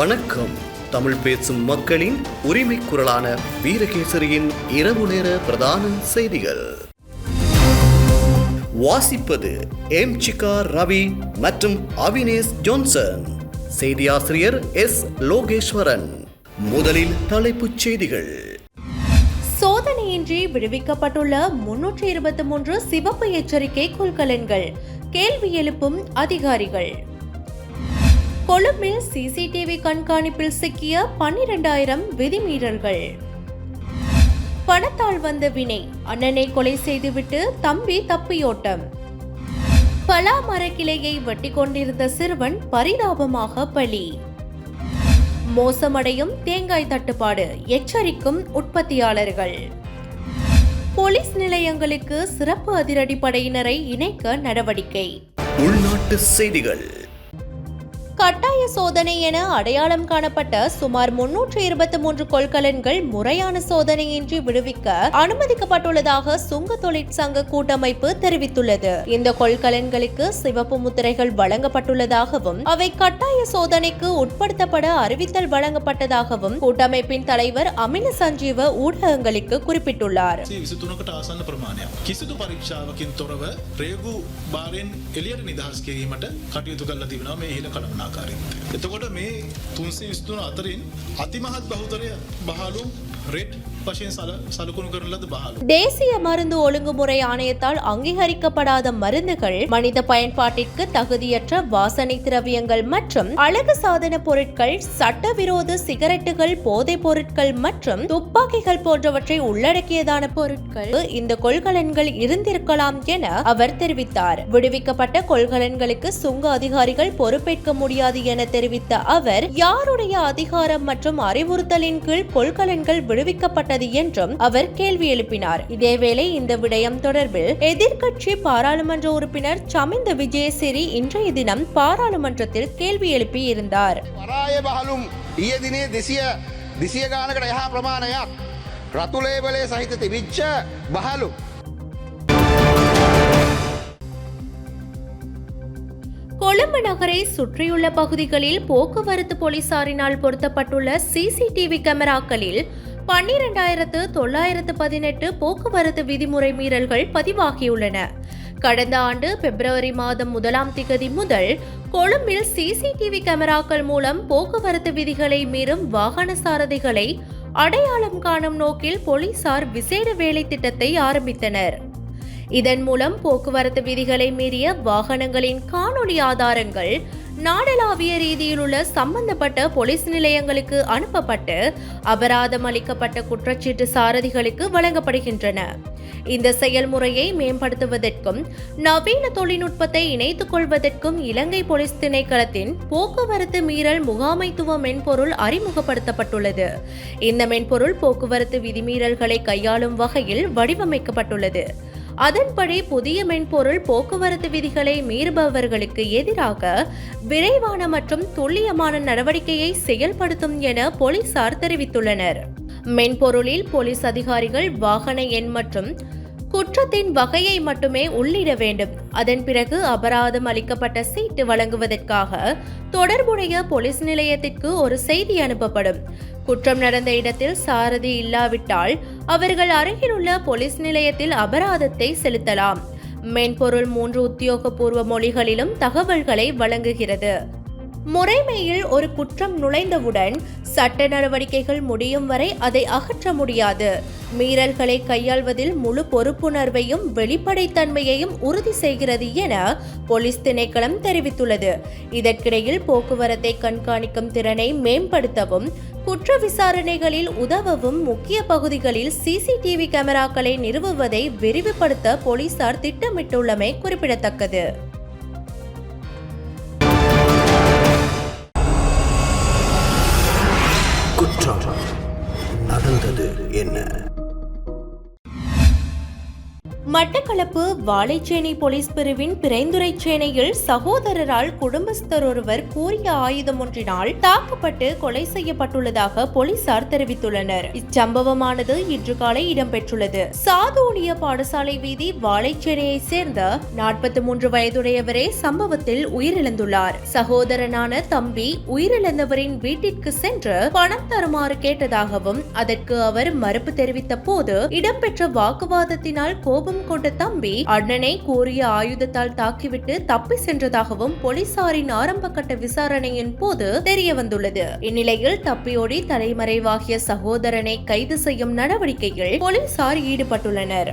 வணக்கம். தமிழ் பேசும் மக்களின் உரிமை குரலான வீரகேசரியின் இரவு நேர பிரதான செய்திகள். வாசிப்பது எம் சிகா ரவி மற்றும் அவினேஷ் ஜோன்சன். செய்தியாசிரியர் எஸ் லோகேஸ்வரன். முதலில் தலைப்புச் செய்திகள். சோதனையின்றி விடுவிக்கப்பட்டுள்ள முன்னூற்றி இருபத்தி மூன்று சிவப்பு எச்சரிக்கை கொள்கலன்கள் கேள்வி எழுப்பும் அதிகாரிகள். கொழும்பில் சிசிடிவி கண்காணிப்பில் சிக்கிய பன்னிரண்டாயிரம் விதிமீறல்கள். பணத்தால் வந்த வினை அண்ணனை கொலை செய்துவிட்டு தம்பி தப்பியோட்டம். பலா மரக்கிளையை வெட்டி கொண்டிருந்த சிறுவன் பரிதாபமாக பலி. மோசமடையும் தேங்காய் தட்டுப்பாடு எச்சரிக்கும் உற்பத்தியாளர்கள். போலீஸ் நிலையங்களுக்கு சிறப்பு அதிரடிப்படையினரை இணைக்க நடவடிக்கை. உள்நாட்டு செய்திகள். கட்டாய சோதனை என அடையாளம் காணப்பட்ட சுமார் முன்னூற்று இருபத்தி மூன்று கொள்கலன்கள் முறையான சோதனையின்றி விடுவிக்க அனுமதிக்கப்பட்டுள்ளதாக சுங்க தொழிற்சங்க கூட்டமைப்பு தெரிவித்துள்ளது. இந்த கொள்கலன்களுக்கு சிவப்பு முத்திரைகள் வழங்கப்பட்டுள்ளதாகவும் அவை கட்டாய சோதனைக்கு உட்படுத்தப்பட அறிவித்தல் வழங்கப்பட்டதாகவும் கூட்டமைப்பின் தலைவர் அமில சஞ்சீவ ஊடகங்களுக்கு குறிப்பிட்டுள்ளார். பிரயோகு பாரின் எளியர் நிதாஸ் கிரீமட்ட கட்டியது கல்லதிவினா கலம்னா ආකාරින්තය. එතකොට මේ තුන්සේ විස්තුන අතරින් අතිමහත් බහුතරය බහලු රෙට් தேசிய மருந்து ஒழுங்குமுறை ஆணையத்தால் அங்கீகரிக்கப்படாத மருந்துகள் மனித பயன்பாட்டிற்கு தகுதியற்ற வாசனை திரவியங்கள் மற்றும் அழகு சாதன பொருட்கள் சட்டவிரோத சிகரெட்டுகள் போதைப் பொருட்கள் மற்றும் துப்பாக்கிகள் போன்றவற்றை உள்ளடக்கியதான பொருட்கள் இந்த கொள்கலன்கள் இருந்திருக்கலாம் என அவர் தெரிவித்தார். விடுவிக்கப்பட்ட கொள்கலன்களுக்கு சுங்க அதிகாரிகள் பொறுப்பேற்க முடியாது என தெரிவித்த அவர் யாருடைய அதிகாரம் மற்றும் அறிவுறுத்தலின் கீழ் கொள்கலன்கள் விடுவிக்கப்பட்டது என்றும் அவர் கேள்வி எழுப்பினார் இதேவேளை இந்த விடயம் தொடர்பில் எதிர்க்கட்சி பாராளுமன்ற உறுப்பினர் சமிந்த விஜயசிறி இன்றைய தினம் பாராளுமன்றத்தில் கேள்வி எழுப்பி இருந்தார் වරාය බහලුම් ඊය දිනේ දෙසිය දෙසිය ගානකට එහා ප්‍රමාණයක් රතුලේබලේ සහිත තිබිච්ච බහලු. கொழும்பு நகரை சுற்றியுள்ள பகுதிகளில் போக்குவரத்து போலீசாரினால் பொருத்தப்பட்டுள்ள சிசிடிவி கேமராக்களில் பன்னிரெண்டாயிரத்து தொள்ளாயிரத்து பதினெட்டு போக்குவரத்து விதிமுறை மீறல்கள் பதிவாகியுள்ளன. கடந்த ஆண்டு பிப்ரவரி மாதம் முதலாம் திகதி முதல் கொழும்பில் சிசிடிவி கேமராக்கள் மூலம் போக்குவரத்து விதிகளை மீறும் வாகன சாரதிகளை அடையாளம் காணும் நோக்கில் போலீசார் விசேட வேலை திட்டத்தை ஆரம்பித்தனர். இதன் மூலம் போக்குவரத்து விதிகளை மீறிய வாகனங்களின் காணொளி ஆதாரங்கள் நாடளாவிய ரீதியில் உள்ள சம்பந்தப்பட்ட போலீஸ் நிலையங்களுக்கு அனுப்பப்பட்டு அபராதம் அளிக்கப்பட்ட குற்றச்சீட்டு சாரதிகளுக்கு வழங்கப்படுகின்றன. இந்த செயல்முறையை மேம்படுத்துவதற்கும் நவீன தொழில்நுட்பத்தை இணைத்துக் கொள்வதற்கும் இலங்கை போலீஸ் திணைக்களத்தின் போக்குவரத்து மீறல் முகாமைத்துவ மென்பொருள் அறிமுகப்படுத்தப்பட்டுள்ளது. இந்த மென்பொருள் போக்குவரத்து விதிமீறல்களை கையாளும் வகையில் வடிவமைக்கப்பட்டுள்ளது. அதன்படி புதிய மென்பொருள் போக்குவரத்து விதிகளை மீறுபவர்களுக்கு எதிராக விரைவான மற்றும் துல்லியமான நடவடிக்கையை செயல்படுத்தும் என போலீசார் தெரிவித்துள்ளனர். மென்பொருளில் போலீஸ் அதிகாரிகள் வாகன எண் மற்றும் குற்றத்தின் வகையை மட்டுமே உள்ளிட வேண்டும். அதன் பிறகு அபராதம் அளிக்கப்பட்ட சீட்டு வழங்குவதற்காக தொடர்புடைய போலீஸ் நிலையத்திற்கு ஒரு செய்தி அனுப்பப்படும். குற்றம் நடந்த இடத்தில் சாரதி இல்லாவிட்டால் அவர்கள் அருகிலுள்ள போலீஸ் நிலையத்தில் அபராதத்தை செலுத்தலாம். மென்பொருள் மூன்று உத்தியோகபூர்வ மொழிகளிலும் தகவல்களை வழங்குகிறது. முறைமையில் ஒரு குற்றம் நுழைந்தவுடன் சட்ட நடவடிக்கைகள் முடியும் வரை அதை அகற்ற முடியாது. மீறல்களை கையாள்வதில் முழு பொறுப்புணர்வையும் வெளிப்படைத்தன்மையையும் உறுதி செய்கிறது என போலீஸ் திணைக்களம் தெரிவித்துள்ளது. இதற்கிடையில் போக்குவரத்தை கண்காணிக்கும் திறனை மேம்படுத்தவும் குற்ற விசாரணைகளில் உதவவும் முக்கிய பகுதிகளில் சிசிடிவி கேமராக்களை நிறுவுவதை விரிவுபடுத்த போலீசார் திட்டமிட்டுள்ளமை குறிப்பிடத்தக்கது. மட்டக்களப்பு வாழைச்சேனை போலீஸ் பிரிவின் பிரைந்துரை சேனையில் சகோதரரால் குடும்பஸ்தர் ஒருவர் கூறிய ஆயுதம் ஒன்றினால் தாக்கப்பட்டு கொலை செய்யப்பட்டுள்ளதாக போலீசார் தெரிவித்துள்ளனர். இச்சம்பவமானது இன்று காலை இடம்பெற்றுள்ளது. சாதோனிய பாடசாலை வீதி வாழைச்சேனையை சேர்ந்த நாற்பத்தி மூன்று வயதுடையவரே சம்பவத்தில் உயிரிழந்துள்ளார். சகோதரனான தம்பி உயிரிழந்தவரின் வீட்டிற்கு சென்று பணம் தருமாறு கேட்டதாகவும் அதற்கு அவர் மறுப்பு தெரிவித்த போது இடம்பெற்ற வாக்குவாதத்தினால் கோபம் கொண்ட தம்பி அண்ணனை கூறிய ஆயுதத்தால் தாக்கிவிட்டு தப்பி சென்றதாகவும் போலீசாரின் ஆரம்ப கட்ட விசாரணையின் போது தெரிய வந்துள்ளது இந்நிலையில் தப்பியோடி தலைமறைவாகிய சகோதரனை கைது செய்யும் நடவடிக்கையில் போலீசார் ஈடுபட்டுள்ளனர்.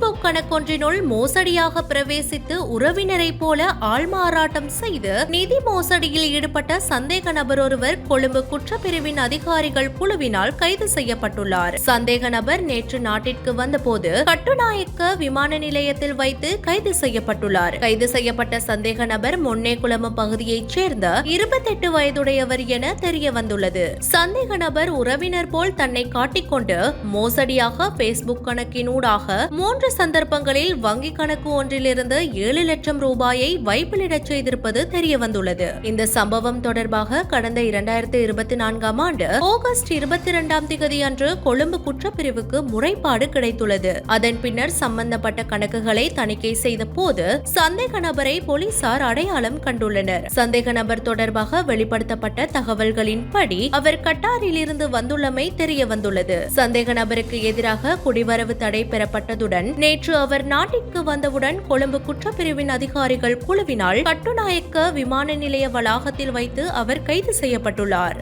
பேஸ்புக் கணக்கொன்றினுள் மோசடியாக பிரவேசித்து உறவினரை போல ஆள்மாறாட்டம் செய்து நிதி மோசடியில் ஈடுபட்ட சந்தேக நபர் ஒருவர் கொழும்பு குற்றப்பிரிவின் அதிகாரிகள் குழுவினால் கைது செய்யப்பட்டுள்ளார். சந்தேக நபர் நேற்று நாட்டிற்கு வந்தபோது கட்டுநாயக்க விமான நிலையத்தில் வைத்து கைது செய்யப்பட்டுள்ளார். கைது செய்யப்பட்ட சந்தேக நபர் மொன்னேகுளம் பகுதியைச் சேர்ந்த இருபத்தெட்டு வயதுடையவர் என தெரிய வந்துள்ளது சந்தேக நபர் உறவினர் போல் தன்னை காட்டிக்கொண்டு மோசடியாக பேஸ்புக் கணக்கினூடாக மூன்று சந்தர்ப்பங்களில் வங்கிக் கணக்கு ஒன்றிலிருந்து ஏழு லட்சம் ரூபாயை வைப்பிலிடச் செய்திருப்பது தெரிய வந்துள்ளது இந்த சம்பவம் தொடர்பாக கடந்த இரண்டாயிரத்தி இருபத்தி நான்காம் ஆண்டு ஆகஸ்ட் இருபத்தி இரண்டாம் திகதி அன்று கொழும்பு குற்றப்பிரிவுக்கு முறைப்பாடு கிடைத்துள்ளது. அதன் பின்னர் சம்பந்தப்பட்ட கணக்குகளை தணிக்கை செய்த போது சந்தேக நபரை போலீசார் அடையாளம் கண்டுள்ளனர். சந்தேக நபர் தொடர்பாக வெளிப்படுத்தப்பட்ட தகவல்களின்படி அவர் கட்டாரில் இருந்து வந்துள்ளமை தெரிய வந்துள்ளது சந்தேக நபருக்கு எதிராக குடிவரவு தடை பெறப்பட்டதுடன் நேற்று அவர் நாட்டிற்கு வந்தவுடன் கொழும்பு குற்றப்பிரிவின் அதிகாரிகள் குழுவினால் கட்டுநாயக்க விமான நிலைய வளாகத்தில் வைத்து அவர் கைது செய்யப்பட்டுள்ளார்.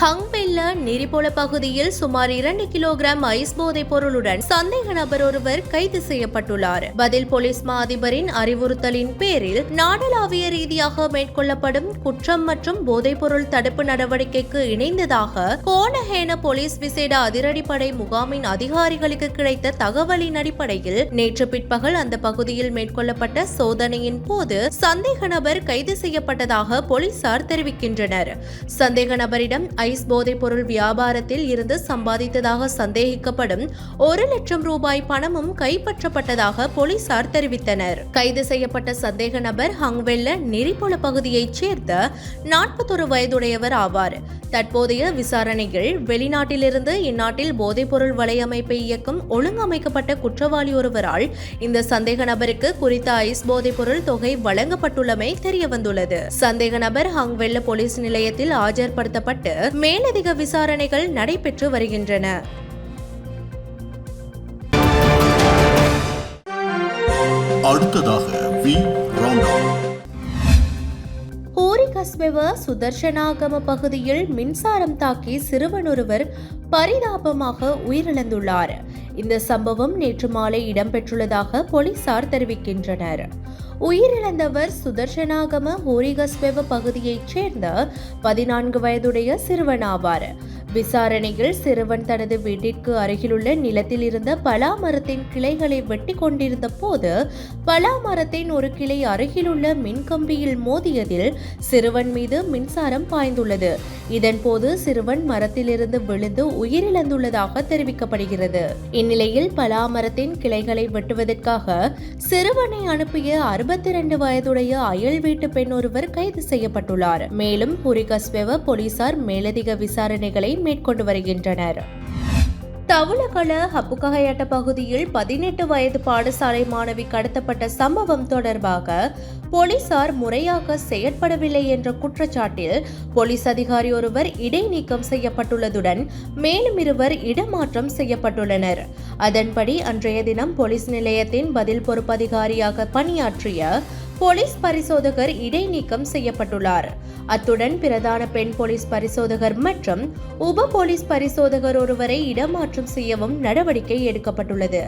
ஹங்பெல்ல நெரிபோல பகுதியில் சுமார் இரண்டு கிலோகிராம் ஐஸ் போதைப் பொருளுடன் சந்தேக நபர் ஒருவர் கைது செய்யப்பட்டுள்ளார். பதில் போலீஸ் மா அதிபரின் அறிவுறுத்தலின் பேரில் நாடளாவிய ரீதியாக மேற்கொள்ளப்படும் குற்றம் மற்றும் போதைப் பொருள் தடுப்பு நடவடிக்கைக்கு இணைந்ததாக கோணஹேன போலீஸ் விசேட அதிரடிப்படை முகாமின் அதிகாரிகளுக்கு கிடைத்த தகவலின் அடிப்படையில் நேற்று பிற்பகல் அந்த பகுதியில் மேற்கொள்ளப்பட்ட சோதனையின் போது சந்தேக நபர் கைது செய்யப்பட்டதாக போலீசார் தெரிவிக்கின்றனர். சந்தேக நபரிடம் ஐஸ் போதைப் பொருள் வியாபாரத்தில் இருந்து சம்பாதித்ததாக சந்தேகிக்கப்படும் ஒரு லட்சம் ரூபாய் பணமும் கைப்பற்றப்பட்டதாக போலீசார் தெரிவித்தனர். கைது செய்யப்பட்ட சந்தேக நபர் ஹங்வெல்ல நெறிப்பொல பகுதியைச் சேர்ந்த நாற்பத்தொரு வயதுடையவர் ஆவார். தற்போதைய விசாரணைகள் வெளிநாட்டிலிருந்து இந்நாட்டில் போதைப்பொருள் வலையமைப்பை இயக்கும் ஒழுங்கமைக்கப்பட்ட குற்றவாளி ஒருவரால் இந்த சந்தேக நபருக்கு குறித்த ஐஸ் போதைப்பொருள் தொகை வழங்கப்பட்டுள்ளமை தெரியவந்துள்ளது. சந்தேக நபர் ஹங்வெல்ல போலீஸ் நிலையத்தில் ஆஜர்படுத்தப்பட்டு மேலதிக விசாரணைகள் நடைபெற்று வருகின்றன. அடுத்ததாக வி. சுதர்ஷனாகம பகுதியில் மின்சாரம் தாக்கி சிறுவன் ஒருவர் பரிதாபமாக உயிரிழந்துள்ளார். இந்த சம்பவம் நேற்று மாலை இடம்பெற்றுள்ளதாக போலீசார் தெரிவிக்கின்றனர். உயிரிழந்தவர் சுதர்ஷனாகம ஹோரிகஸ்வெவ பகுதியைச் சேர்ந்த பதினான்கு வயதுடைய சிறுவன் ஆவார். விசாரணையில் சிறுவன் தனது வீட்டிற்கு அருகிலுள்ள நிலத்தில் இருந்த பலா மரத்தின் கிளைகளை வெட்டி கொண்டிருந்த போது பலா மரத்தின் ஒரு கிளை அருகிலுள்ள மின்கம்பியில் மோதியதில் சிறுவன் மீது மின்சாரம் பாய்ந்துள்ளது. இதன்போது சிறுவன் மரத்திலிருந்து விழுந்து உயிரிழந்துள்ளதாக தெரிவிக்கப்படுகிறது. இந்நிலையில் பலா மரத்தின் கிளைகளை வெட்டுவதற்காக சிறுவனை அனுப்பிய அறுபத்தி இரண்டு வயதுடைய அயல் வீட்டு பெண் ஒருவர் கைது செய்யப்பட்டுள்ளார். மேலும் புரிகஸ்வெவ போலீசார் மேலதிக விசாரணைகளை மேற்கொண்டு வருகின்றனர். தவுளகள ஹப்புககையட்ட பகுதியில் பதினெட்டு வயது பாடசாலை மாணவி கடத்தப்பட்ட சம்பவம் தொடர்பாக போலீசார் முறையாக செயற்படவில்லை என்ற குற்றச்சாட்டில் போலீஸ் அதிகாரி ஒருவர் இடைநீக்கம் செய்யப்பட்டுள்ளதுடன் மேலும் இருவர் இடமாற்றம் செய்யப்பட்டுள்ளனர். அதன்படி அன்றைய தினம் போலீஸ் நிலையத்தின் பதில் பொறுப்பதிகாரியாக பணியாற்றிய போலீஸ் பரிசோதகர் இடைநீக்கம் செய்யப்பட்டுள்ளார். அத்துடன் பிரதான பெண் போலீஸ் பரிசோதகர் மற்றும் உப போலீஸ் பரிசோதகர் ஒருவரை இடமாற்றம் செய்யவும் நடவடிக்கை எடுக்கப்பட்டுள்ளது.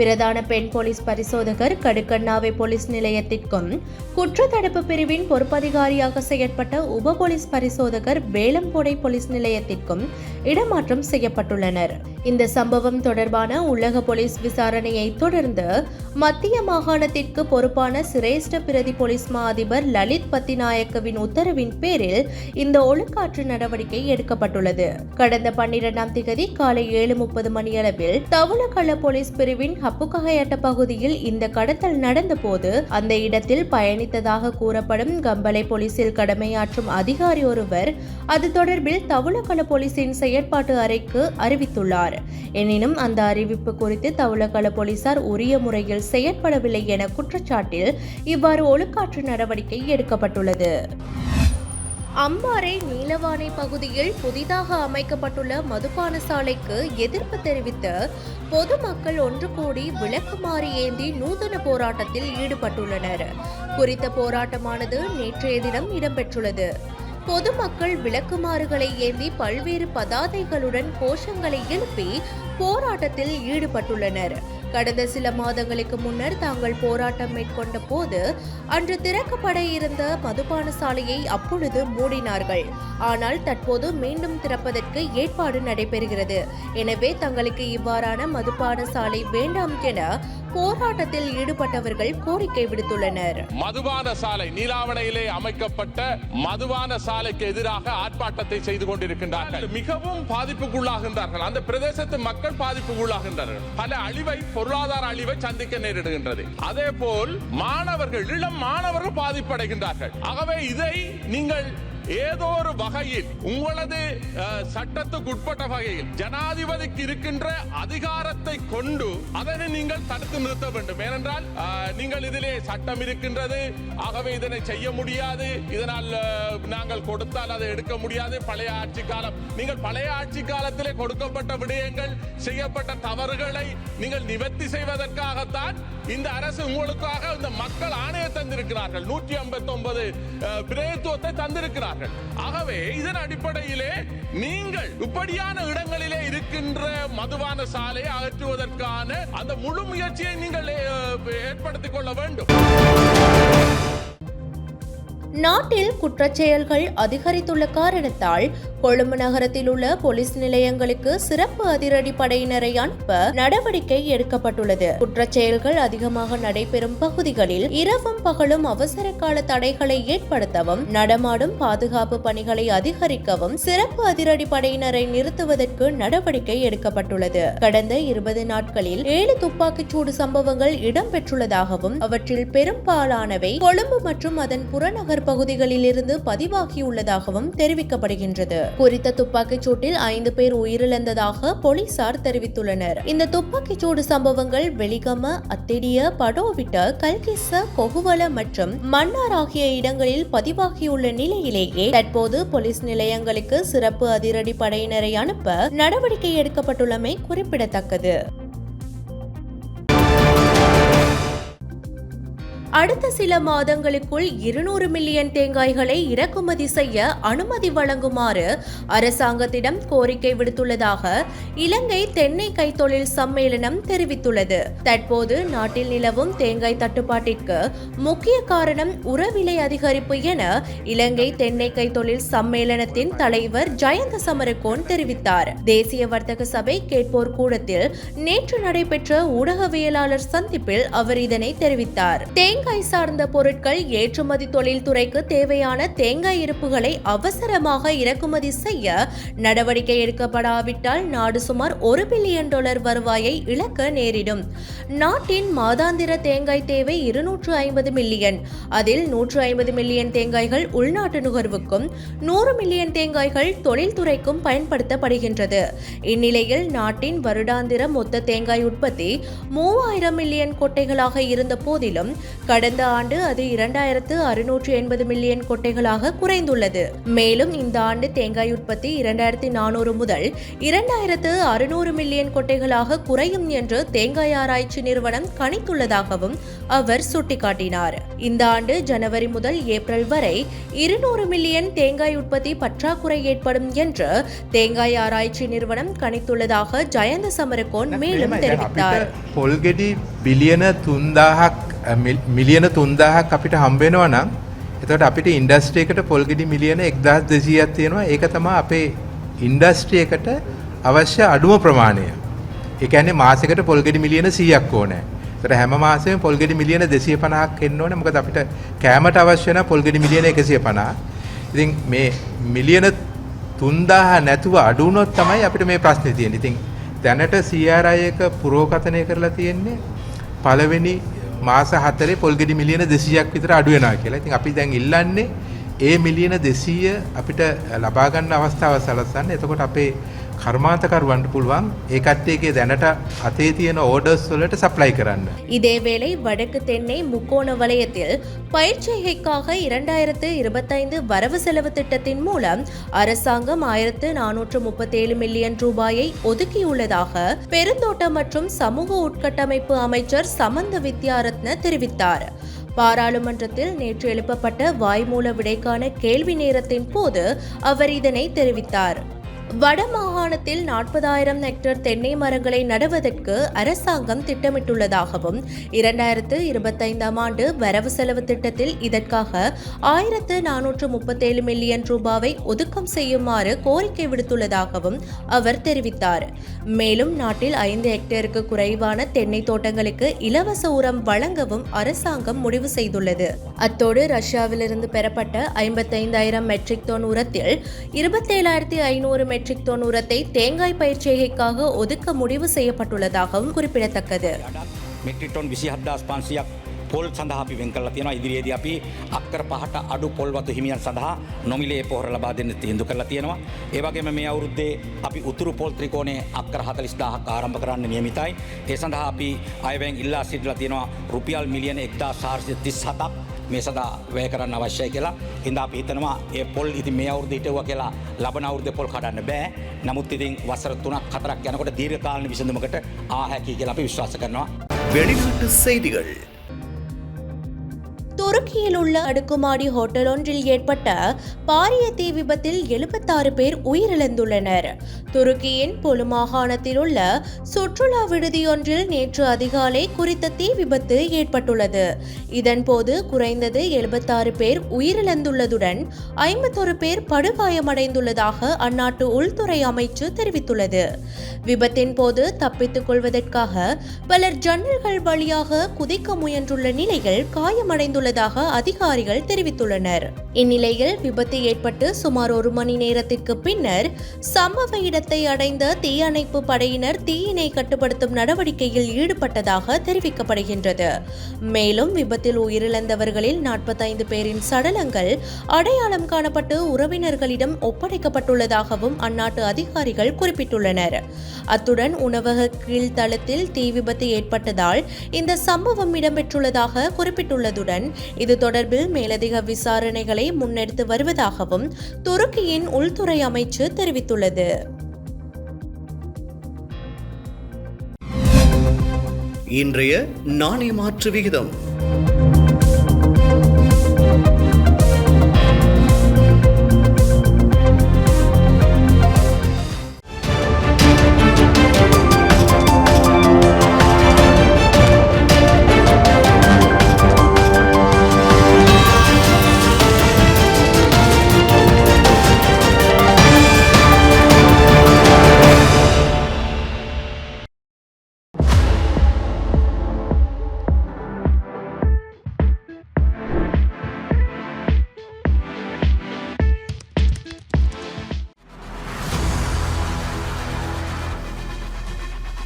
பிரதான பெண் போலீஸ் பரிசோதகர் கடுக்கண்ணாவை போலீஸ் நிலையத்திற்கும் குற்றத்தடுப்பு பிரிவின் பொறுப்பதிகாரியாக செயற்பட்ட உப போலீஸ் பரிசோதகர் வேலம்போடை போலீஸ் நிலையத்திற்கும் இடமாற்றம் செய்யப்பட்டுள்ளனர். இந்த சம்பவம் தொடர்பான உள்ளக போலீஸ் விசாரணையை தொடர்ந்து மத்திய மாகாணத்திற்கு பொறுப்பான சிரேஷ்ட பிரதி போலீஸ் மா அதிபர் லலித் பத்திநாயக்கவின் உத்தரவின் பேரில் இந்த ஒழுக்காற்று நடவடிக்கை எடுக்கப்பட்டுள்ளது. கடந்த பன்னிரெண்டாம் திகதி காலை ஏழு முப்பது மணியளவில் தவுளகள போலீஸ் பிரிவின் ஹப்புககையட்ட பகுதியில் இந்த கடத்தல் நடந்தபோது அந்த இடத்தில் பயணித்ததாக கூறப்படும் கம்பளை போலீசில் கடமையாற்றும் அதிகாரி ஒருவர் அது தொடர்பில் தவுளகள போலீசின் செயற்பாட்டு அறைக்கு அறிவித்துள்ளார். எனினும் அந்த அறிவிப்பு குறித்து தவுளகள போலீசார் உரிய முறையில் செயற்படவில்லை என குற்றச்சாட்டில் இவ்வாறு ஒழுக்காற்று நடவடிக்கை எடுக்கப்பட்டுள்ளது. அம்பாறை நீலவானை பகுதியில் புதிதாக அமைக்கப்பட்டுள்ள மதுபான சாலைக்கு எதிர்ப்பு தெரிவித்து பொதுமக்கள் ஒன்று கூடி விளக்குமாறு ஏந்தி நூதன போராட்டத்தில் ஈடுபட்டுள்ளனர். குறித்த போராட்டமானது நேற்றைய தினம் இடம்பெற்றுள்ளது. பொதுமக்கள் விளக்குமாறுகளை ஏந்தி பல்வேறு பதாதைகளுடன் கோஷங்களை எழுப்பி போராட்டத்தில் ஈடுபட்டுள்ளனர். கடந்த சில மாதங்களுக்கு முன்னர் தாங்கள் போராட்டம் மேற்கொண்ட போது அன்று திறக்கப்பட இருந்த மதுபான சாலையை அப்பொழுது மூடினார்கள். ஆனால் தற்போது மீண்டும் திறப்பதற்கு ஏற்பாடு நடைபெறுகிறது. எனவே தங்களுக்கு இவ்வாறான மதுபான சாலை வேண்டாம் என போராட்டத்தில் ஈடுபட்டவர்கள் கோரிக்கை விடுத்துள்ளனர். மதுபான சாலை நீலாவணையிலே அமைக்கப்பட்ட மதுபான சாலைக்கு எதிராக ஆர்ப்பாட்டத்தை செய்து கொண்டிருக்கின்றார்கள். மிகவும் பாதிப்புக்குள்ளாகின்றார்கள். அந்த பிரதேசத்து மக்கள் பாதிப்புக்குள்ளாகின்றார்கள். பல அழிவை பொருளாதார அழிவை சந்திக்க நேரிடுகின்றது. அதே போல் மாணவர்கள் இளம் மாணவர்கள் பாதிப்படைகின்றார்கள். ஆகவே இதை நீங்கள் ஏதோ ஒரு வகையில் உங்களது சட்டத்துக்குட்பட்ட சட்டத்துக்கு உட்பட்ட வகையில் ஜனாதிபதிக்கு இருக்கின்ற அதிகாரத்தை கொண்டு அதனை நீங்கள் தடுத்து நிறுத்த வேண்டும். ஏனென்றால் நீங்கள் இதிலே சட்டம் இருக்கின்றது. ஆகவே இதனை செய்ய முடியாது. இதனால் நாங்கள் கொடுத்தால் அதை எடுக்க முடியாது. பழைய ஆட்சி காலம் நீங்கள் பழைய ஆட்சி காலத்திலே கொடுக்கப்பட்ட விடயங்கள் செய்யப்பட்ட தவறுகளை நீங்கள் நிவர்த்தி செய்வதற்காகத்தான் இந்த அரசு உங்களுக்காக இந்த மக்கள் ஆணையை தந்திருக்கிறார்கள். நூற்றி ஐம்பத்தி ஒன்பது பிரதித்துவத்தை தந்திருக்கிறார்கள். ஆகவே இதன் அடிப்படையிலே நீங்கள் இப்படியான இடங்களிலே இருக்கின்ற மதுபான சாலையை அகற்றுவதற்கான அந்த முழு முயற்சியை நீங்கள் ஏற்படுத்திக் கொள்ள வேண்டும். நாட்டில் குற்றச்செயல்கள் அதிகரித்துள்ள காரணத்தால் கொழும்பு நகரத்தில் உள்ள போலீஸ் நிலையங்களுக்கு சிறப்பு அதிரடி படையினரை அனுப்ப நடவடிக்கை எடுக்கப்பட்டுள்ளது. குற்றச்செயல்கள் அதிகமாக நடைபெறும் பகுதிகளில் இரவும் பகலும் அவசர கால தடைகளை ஏற்படுத்தவும் நடமாடும் பாதுகாப்பு பணிகளை அதிகரிக்கவும் சிறப்பு அதிரடி படையினரை நிறுத்துவதற்கு நடவடிக்கை எடுக்கப்பட்டுள்ளது. கடந்த இருபது நாட்களில் ஏழு துப்பாக்கிச்சூடு சம்பவங்கள் இடம்பெற்றுள்ளதாகவும் அவற்றில் பெரும்பாலானவை கொழும்பு மற்றும் அதன் புறநகர் பகுதிகளில் இருந்து பதிவாகியுள்ளதாகவும் தெரிவிக்கப்படுகின்றது. குறித்த துப்பாக்கிச் சூட்டில் ஐந்து பேர் உயிரிழந்ததாக போலீசார் தெரிவித்துள்ளனர். இந்த துப்பாக்கிச் சூடு சம்பவங்கள் வெளிகம அத்திடிய படோவிட்ட கல்கிச கொகுவல மற்றும் மன்னார் ஆகிய இடங்களில் பதிவாகியுள்ள நிலையிலேயே தற்போது போலீஸ் நிலையங்களுக்கு சிறப்பு அதிரடி படையினரை அனுப்ப நடவடிக்கை எடுக்கப்பட்டுள்ளமை குறிப்பிடத்தக்கது. அடுத்த சில மாதங்களுக்குள் இருநூறு மில்லியன் தேங்காய்களை இறக்குமதி செய்ய அனுமதி வழங்குமாறு அரசாங்கத்திடம் கோரிக்கை விடுத்துள்ளதாக இலங்கை தென்னை கைத்தொழில் சம்மேளனம் தெரிவித்துள்ளது. தற்போது நாட்டில் நிலவும் தேங்காய் தட்டுப்பாட்டிற்கு முக்கிய காரணம் உரவிலை அதிகரிப்பு என இலங்கை தென்னை கைத்தொழில் சம்மேளனத்தின் தலைவர் ஜயந்த சமரகோன் தெரிவித்தார். தேசிய வர்த்தக சபை கேட்போர் கூடத்தில் நேற்று நடைபெற்ற ஊடகவியலாளர் சந்திப்பில் அவர் இதனை தெரிவித்தார். தேங்காய் சார்ந்த பொருட்கள் ஏற்றுமதி தொழில்துறைக்கு தேவையான தேங்காய் இருப்புகளை அவசரமாக இறக்குமதி செய்ய நடவடிக்கை எடுக்கப்படாவிட்டால் நாடு சுமார் ஒரு பில்லியன் டாலர் வருவாயை இழக்க நேரிடும். நாட்டின் மாதாந்திர தேங்காய் தேவை இருநூற்று ஐம்பது மில்லியன். அதில் நூற்று ஐம்பது மில்லியன் தேங்காய்கள் உள்நாட்டு நுகர்வுக்கும் நூறு மில்லியன் தேங்காய்கள் தொழில்துறைக்கும் பயன்படுத்தப்படுகின்றது. இந்நிலையில் நாட்டின் வருடாந்திர மொத்த தேங்காய் உற்பத்தி மூவாயிரம் மில்லியன் கொட்டைகளாக இருந்த போதிலும் கடந்த ஆண்டு அது இரண்டாயிரத்து அறுநூற்று எண்பது மில்லியன் கொட்டைகளாக குறைந்துள்ளது. மேலும் இந்த ஆண்டு தேங்காய் உற்பத்தி இரண்டாயிரத்தி நானூறு முதல் இரண்டாயிரத்து அறுநூறு மில்லியன் கொட்டைகளாக குறையும் என்று தேங்காய் ஆராய்ச்சி நிறுவனம் கணித்துள்ளதாகவும் அவர் சுட்டிக்காட்டினார். இந்த ஆண்டு ஜனவரி முதல் ஏப்ரல் வரை இருநூறு மில்லியன் தேங்காய் உற்பத்தி பற்றாக்குறை ஏற்படும் என்று தேங்காய் ஆராய்ச்சி நிறுவனம் கணித்துள்ளதாக ஜயந்த சமரகோன் மேலும் தெரிவித்தார். මිලියන 3000ක් අපිට හම්බ වෙනවා නම් එතකොට අපිට ඉන්ඩස්ට්‍රි එකට පොල් ගෙඩි මිලියන 1200ක් තියෙනවා. ඒක තමයි අපේ ඉන්ඩස්ට්‍රි එකට අවශ්‍ය අඩුම ප්‍රමාණය. ඒ කියන්නේ මාසෙකට පොල් ගෙඩි මිලියන 100ක් ඕනේ. ඒතර හැම මාසෙම පොල් ගෙඩි මිලියන 250ක් එන්න ඕනේ. මොකද අපිට කෑමට අවශ්‍ය වෙන පොල් ගෙඩි මිලියන 150. ඉතින් මේ මිලියන 3000 නැතුව අඩු වුණොත් තමයි අපිට මේ ප්‍රශ්නේ තියෙන්නේ. ඉතින් දැනට CRI එක පුරෝකථනය කරලා තියෙන්නේ පළවෙනි මාස හතරේ පොල්ගෙඩි මිලියන දෙසියක් විතර අඩුවෙනවා කියලා. ඉතින් අපි දැන් ඉල්ලන්නේ ඒ මිලියන දෙසීය අපිට ලබාගන්න අවස්ථාව සලසන්න එතකොට අපේ කර්මාන්තකරුවන්ට පුළුවන් ඒ කට්ටියගේ දැනට අතේ තියෙන ඕඩර්ස් වලට සප්ලයි කරන්න. இதேவேளை வடக்கு தென்னை முக்கோண வலயத்தில் பயிற்சிகைக்காக இரண்டாயிரத்து இருபத்தைந்து வரவு செலவு திட்டத்தின் மூலம் அரசாங்கம் ஆயிரத்து நானூற்று முப்பத்தேழு மில்லியன் ரூபாயை ஒதுக்கியுள்ளதாக பெருந்தோட்டம் மற்றும் சமூக உட்கட்டமைப்பு அமைச்சர் சமந்த வித்யாரத்ன தெரிவித்தார் பாராளுமன்றத்தில் நேற்று எழுப்பப்பட்ட வாய்மூல விடைக்கான கேள்வி நேரத்தின் போது அவர் இதனை தெரிவித்தார் வடமாகாணத்தில் நாற்பதாயிரம் ஹெக்டேர் தென்னை மரங்களை நடுவதற்கு அரசாங்கம் திட்டமிட்டுள்ளதாகவும் இரண்டாயிரத்து இருபத்தைந்தாம் ஆண்டு வரவு செலவு திட்டத்தில் இதற்காக ஆயிரத்து நானூற்று முப்பத்தேழு மில்லியன் ரூபாவை ஒதுக்கம் செய்யுமாறு கோரிக்கை விடுத்துள்ளதாகவும் அவர் தெரிவித்தார். மேலும் நாட்டில் ஐந்து ஹெக்டேருக்கு குறைவான தென்னை தோட்டங்களுக்கு இலவச உரம் வழங்கவும் அரசாங்கம் முடிவு செய்துள்ளது. அத்தோடு ரஷ்யாவிலிருந்து பெறப்பட்ட ஐம்பத்தைந்தாயிரம் மெட்ரிக் டன் உரத்தில் இருபத்தேழாயிரத்தி ஐநூறு மெட்ரிக் டன் உரத்தை தேங்காய் பயிர்ச்செய்கைக்காக ஒதுக்க முடிவு செய்யப்பட்டுள்ளதாகவும் குறிப்பிடத்தக்கது මෙට්‍රිටොන් විසි හද්දාස් පන්සියක් පොල් සඳහා අපි වෙන් කල තියෙනවා ඉදිරියේදී අපි අක්කර පහට අඩු පොල්වතු හිමියන් සඳහා නොමිලේ පොහර ලබා දෙන්න තීන්දු කරලා තියෙනවා ඒ වගේම මේ අවුරුද්දේ අපි උතුරු පොල් ත්‍රිකෝණේ අක්කර 40000ක් ආරම්භ කරන්න නියමිතයි ඒ සඳහා අපි අයවැයෙන් ඉල්ලා සිටිලා තියෙනවා රුපියල් මිලියන 1437ක් මේ සඳහා වැය කරන්න අවශ්‍යයි කියලා හින්දා අපි හිතනවා ඒ පොල් ඉතින් මේ අවුරුද්ද හිටවුවා කියලා ලබන අවුරුද්දේ පොල් කඩන්න බෑ නමුත් ඉතින් වසර 3ක් 4ක් යනකොට දීර්ඝකාලීන විසඳුමකට ආ හැකි කියලා අපි විශ්වාස කරනවා வெளிநாட்டு செய்திகள் துருக்கியில் உள்ள அடுக்குமாடி ஹோட்டல் ஒன்றில் ஏற்பட்ட பாரிய தீ விபத்தில் எழுபத்தாறு பேர் உயிரிழந்துள்ளனர். துருக்கியின் பொலு மாகாணத்தில் உள்ள சுற்றுலா விடுதியொன்றில் நேற்று அதிகாலை குறித்த தீ விபத்து ஏற்பட்டுள்ளது. இதன்போது குறைந்தது எழுபத்தாறு பேர் உயிரிழந்துள்ளதுடன் ஐம்பத்தொரு பேர் படுகாயமடைந்துள்ளதாக அந்நாட்டு உள்துறை அமைச்சு தெரிவித்துள்ளது. விபத்தின் போது தப்பித்துக் கொள்வதற்காக பலர் ஜன்னல்கள் வழியாக குதிக்க முயன்றுள்ள நிலையில் காயமடைந்துள்ளதாக அதிகாரிகள் தெரிவித்துள்ளனர். இந்நிலையில் விபத்து ஏற்பட்டு சுமார் ஒரு மணி நேரத்திற்கு பின்னர் சம்பவ இடத்தை அடைந்த தீயணைப்பு படையினர் தீயினை கட்டுப்படுத்தும் நடவடிக்கையில் ஈடுபட்டதாக தெரிவிக்கப்படுகின்றது. மேலும் விபத்தில் உயிரிழந்தவர்களில் நாற்பத்தைந்து பேரின் சடலங்கள் அடையாளம் காணப்பட்டு உறவினர்களிடம் ஒப்படைக்கப்பட்டுள்ளதாகவும் அந்நாட்டு அதிகாரிகள் குறிப்பிட்டுள்ளனர். அத்துடன் உணவக கீழ்த்தளத்தில் தீ விபத்து ஏற்பட்டதால் இந்த சம்பவம் இடம்பெற்றுள்ளதாக குறிப்பிட்டுள்ளதுடன் இது தொடர்பில் மேலதிக விசாரணைகளை முன்னெடுத்து வருவதாகவும் துருக்கியின் உள்துறை அமைச்சு தெரிவித்துள்ளது. இன்றைய நாணய மாற்று விகிதம்.